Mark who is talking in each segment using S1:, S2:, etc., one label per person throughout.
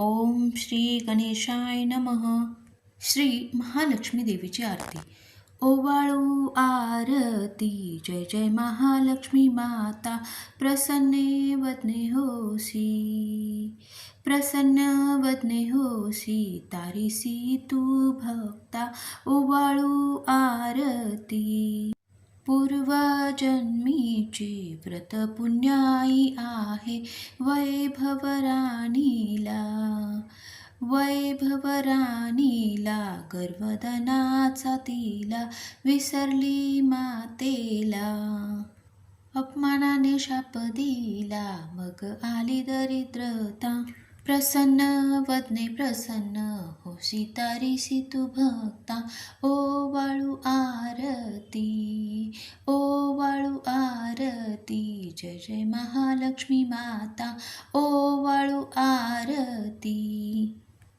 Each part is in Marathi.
S1: ओम श्री गणेशाय नमः. श्री महालक्ष्मी देवीची आरती. ओवाळू आरती. जय जय महालक्ष्मी माता. प्रसन्ने वदने होसी. प्रसन्न वदने होसी. तारीसी तू भक्ता. ओवाळू आरती. पूर्वजन्मीची व्रत पुण्याई आहे. वैभव राणीला वैभव राणीला गर्वदनाचा तिला विसरली मातेला. अपमानाने शाप दिला मग आली दरिद्रता. प्रसन्न वदने प्रसन्न हो सीतारीसी तू भक्ता. ओ वाळू आ जय जय महालक्ष्मी माता ओ वाळू आरती.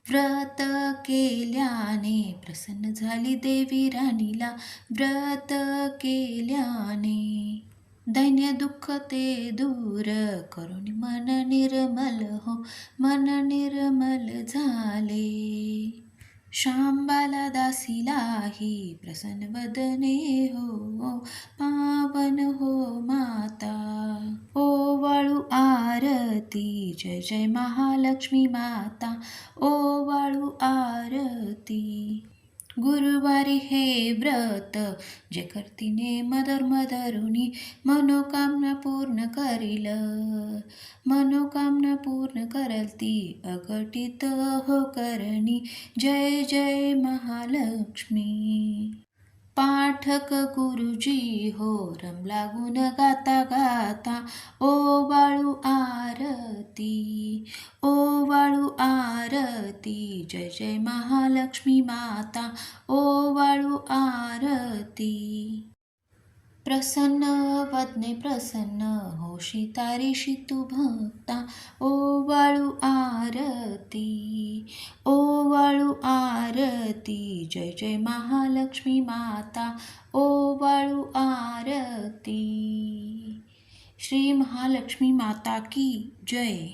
S1: व्रत केल्याने प्रसन्न झाली देवी राणीला व्रत केल्याने दैन्य दुःख ते दूर करून मन निर्मल हो मन निर्मल झाले. श्यामबाला दासीलाही प्रसन्न वदने हो पाव आरती जय जय महालक्ष्मी माता ओ वाळू आरती. गुरुवारी हे व्रत जे करतीने मदर मदरुनी मनोकामना पूर्ण करील. मनोकामना पूर्ण करल ती अघटित हो करणी. जय जय महालक्ष्मी. पाठक गुरुजी हो रमला गुण गाता गाता ओ वाळू आरती ओ वाळू आरती जय जय महालक्ष्मी माता ओ वाळू आरती. प्रसन्न वदने प्रसन्न होशी तारीशी तू भक्ता ओ वाळू आरती ओ वाळू आरती जय जय महालक्ष्मी माता ओ वाळू आरती. श्री महालक्ष्मी माता की जय.